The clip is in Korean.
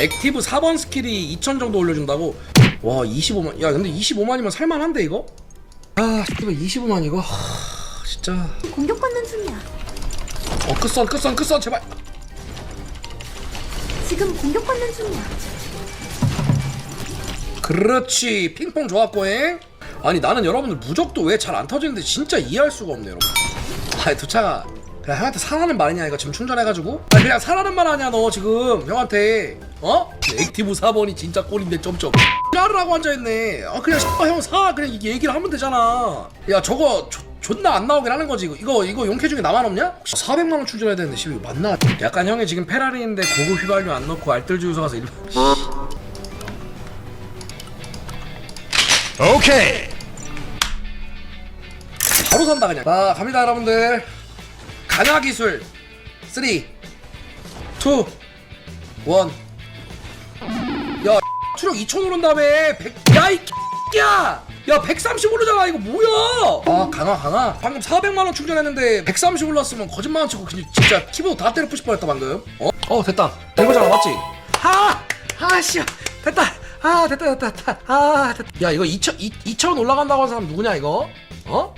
액티브 4번 스킬이 2000 정도 올려준다고? 와 25만 야 근데 25만이면 살만한데 이거? 아 이거 25만 이거? 하, 진짜. 공격받는 중이야. 어 끝선 끝선 끝선 제발. 지금 공격받는 중이야. 그렇지. 핑퐁 좋았고 잉 아니 나는 여러분들 무적도 왜 잘 안 터지는데 진짜 이해할 수가 없네 여러분. 아이 두차가 그냥 형한테 사라는 말이냐 이거 지금 충전해가지고. 아 그냥 사라는 말 아니야 너 지금. 형한테. 어? 액티브 4번이 진짜 꼴인데 점점. 야르라고 앉아있네. 아 그냥 형사. 그냥 얘기를 하면 되잖아. 야 저거 조, 존나 안 나오긴 하는 거지 이거. 이거, 이거 용캐 중에 나만 없냐? 혹시 400만원 충전해야 되는데 씨 이거 맞나? 약간 형이 지금 페라리인데 고급 휘발유 안 넣고 알뜰 주유소 가서 일 오케이. 바로 산다 그냥. 자 갑니다 여러분들 강화 기술 3 2 1 야, 추력 2천 오른 다음에 100, 야, 이 야! 야, 130 오르잖아, 이거 뭐야? 아, 강화, 강화. 방금 400만 원 충전했는데 130 올랐으면 거짓말 안 치고 그냥 진짜 키보드 다 때려 부실 뻔했다, 방금. 어? 어, 됐다. 된 거잖아, 맞지? 아! 아, 씨. 됐다. 아, 됐다, 됐다, 됐다. 아, 됐다. 야, 이거 2천, 2, 2천 올라간다고 하는 사람 누구냐, 이거? 어?